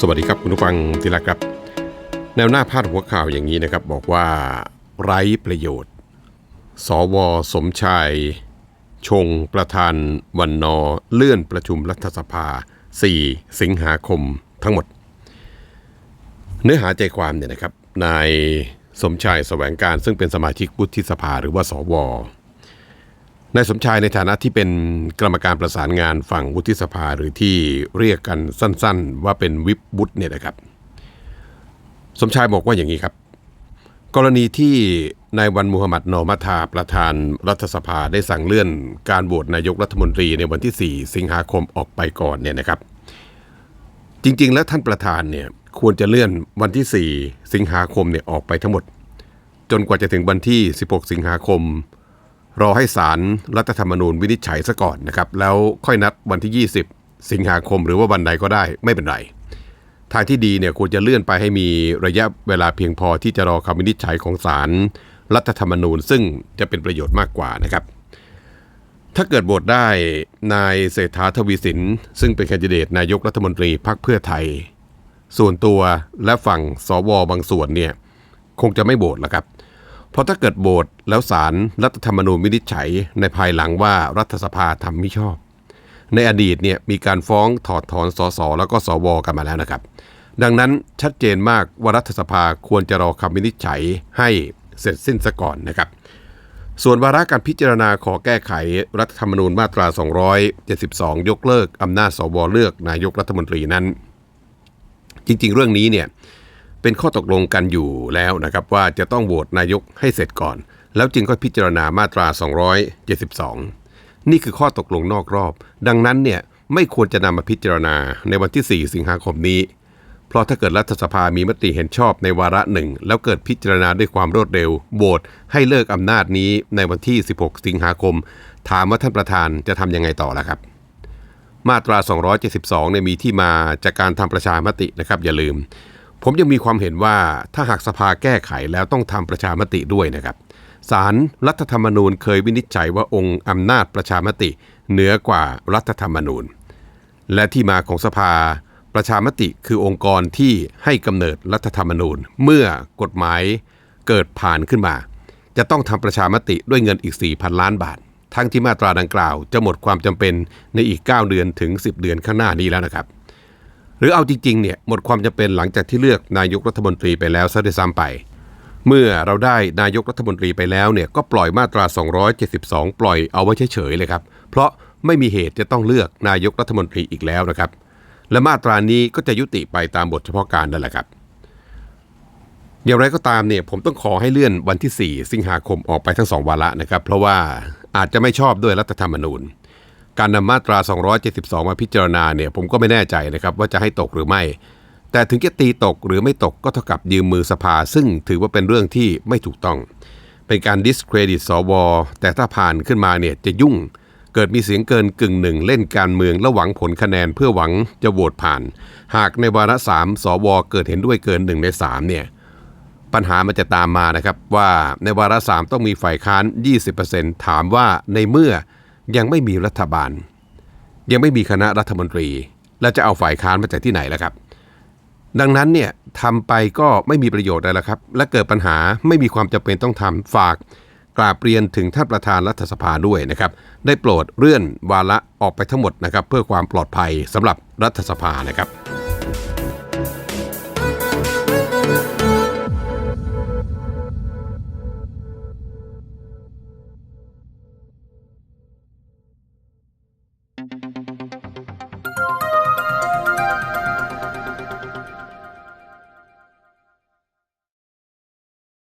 สวัสดีครับคุณผู้ฟังที่รักครับ แนวหน้าพาดหัวข่าวอย่างนี้นะครับ บอกว่าไร้ประโยชน์ สวสมชาย ชงประธานวันนอเลื่อนประชุมรัฐสภา 4 สิงหาคมทั้งหมด เนื้อหาใจความเนี่ยนะครับนายสมชายแสวงการซึ่งเป็นสมาชิกวุฒิสภาหรือว่าสว นายสมชายในฐานะที่เป็นกรรมการประสานงานฝั่งวุฒิสภาหรือที่เรียกกันสั้นๆ ว่าเป็นวิปวุฒิเนี่ยนะครับ สมชายบอกว่าอย่างนี้ครับ กรณีที่นายวันมูฮัมหมัดนอมัทาประธานรัฐสภาได้สั่งเลื่อนการโหวตนายกรัฐมนตรีในวันที่ 4 สิงหาคมออกไปก่อนเนี่ยนะครับ จริงๆ แล้วท่านประธานเนี่ยควรจะเลื่อนวันที่ 4 สิงหาคมเนี่ยออกไปทั้งหมด จนกว่าจะถึงวันที่ 16 สิงหาคม รอให้ศาลรัฐธรรมนูญวินิจฉัยซะก่อนนะครับแล้วค่อยนัดวันที่ 20 สิงหาคมหรือว่าวันใดก็ได้ไม่เป็นไรทางที่ดีเนี่ยควรจะเลื่อนไปให้มีระยะเวลาเพียงพอที่จะรอคำวินิจฉัยของศาลรัฐธรรมนูญ ซึ่งจะเป็นประโยชน์มากกว่านะครับ ถ้าเกิดโหวตได้นายเศรษฐาทวีสิน ซึ่งเป็นแคนดิเดตนายกรัฐมนตรีพรรคเพื่อไทย ส่วนตัวและฝั่งสวบางส่วนเนี่ยคงจะไม่โหวตแล้วครับเพราะถ้าเกิดโหวตแล้วศาลรัฐธรรมนูญวินิจฉัยในภายหลังว่ารัฐสภาทำไม่ชอบ ในอดีตเนี่ยมีการฟ้องถอดถอนสสแล้วก็สวกันมาแล้วนะครับ ดังนั้นชัดเจนมากว่ารัฐสภาควรจะรอคำวินิจฉัยให้เสร็จสิ้นซะก่อนนะครับ ส่วนวาระการพิจารณาขอแก้ไขรัฐธรรมนูญมาตรา 272 ยกเลิกอำนาจสวเลือกนายกรัฐมนตรีนั้น จริง ๆ เรื่องนี้เนี่ย เป็นข้อตกลงกันอยู่แล้วนะครับว่าจะต้องโหวตนายกให้เสร็จก่อน แล้วจึงค่อยพิจารณามาตรา 272 นี่คือข้อตกลงนอกรอบ ดังนั้นเนี่ยไม่ควรจะนำมาพิจารณาในวันที่ 4 สิงหาคมนี้ เพราะถ้าเกิดรัฐสภามีมติเห็นชอบในวาระหนึ่ง แล้วเกิดพิจารณาด้วยความรวดเร็วโหวตให้เลิกอำนาจนี้ในวันที่ 16 สิงหาคม ถามว่าท่านประธานจะทำยังไงต่อล่ะครับ มาตรา 272เนี่ยมีที่มาจากการทำประชามตินะครับอย่าลืม ผมยังมีความเห็นว่าถ้าหากสภาแก้ไขแล้วต้องทำประชามติด้วยนะครับศาลรัฐธรรมนูญเคยวินิจฉัยว่าองค์อำนาจประชามติ เหนือกว่ารัฐธรรมนูญ และที่มาของสภาประชามติคือองค์กรที่ให้กำเนิดรัฐธรรมนูญ เมื่อกฎหมายเกิดผ่านขึ้นมา จะต้องทำประชามติด้วยเงินอีก 4,000 ล้านบาท ทั้งที่มาตราดังกล่าว จะหมดความจำเป็นในอีก 9 เดือนถึง 10 เดือนข้างหน้านี้แล้วนะครับ หรือเอาจริงๆเนี่ยหมดความจำเป็นหลังจากที่เลือกนายกรัฐมนตรีไปแล้วซะด้วยซ้ำไป เมื่อเราได้นายกรัฐมนตรีไปแล้วเนี่ยก็ปล่อยมาตรา 272 ปล่อยเอาไว้เฉยๆเลยครับ เพราะไม่มีเหตุจะต้องเลือกนายกรัฐมนตรีอีกแล้วนะครับ และมาตรานี้ก็จะยุติไปตามบทเฉพาะการนั่นแหละครับอย่างไรก็ตามเนี่ยผมต้องขอให้เลื่อนวันที่ 4 สิงหาคมออกไปทั้งสองวาระนะครับ เพราะว่าอาจจะไม่ชอบด้วยรัฐธรรมนูญ การนำมาตรา 272 มาพิจารณาเนี่ยผมก็ไม่แน่ใจนะครับว่าจะให้ตกหรือไม่ แต่ถึงจะตีตกหรือไม่ตกก็เท่ากับยืมมือสภา ซึ่งถือว่าเป็นเรื่องที่ไม่ถูกต้อง เป็นการ discredit สวแต่ถ้าผ่านขึ้นมาเนี่ยจะยุ่ง เกิดมีเสียงเกินกึ่งหนึ่งเล่นการเมืองและหวังผลคะแนนเพื่อหวังจะโหวตผ่าน หากในวาระสามสวเกิดเห็นด้วยเกินหนึ่งในสามเนี่ยปัญหามันจะตามมานะครับว่าในวาระสามต้องมีฝ่ายค้าน 20%ถามว่าในเมื่อ ยังไม่มีรัฐบาล ยังไม่มีคณะรัฐมนตรี และจะเอาฝ่ายค้านมาจากที่ไหนล่ะครับ ดังนั้นเนี่ยทำไปก็ไม่มีประโยชน์อะไรละครับ และเกิดปัญหาไม่มีความจำเป็นต้องทำฝากกราบเรียนถึงท่านประธานรัฐสภาด้วยนะครับ ได้โปรดเลื่อนวาระออกไปทั้งหมดนะครับ เพื่อความปลอดภัยสำหรับรัฐสภานะครับ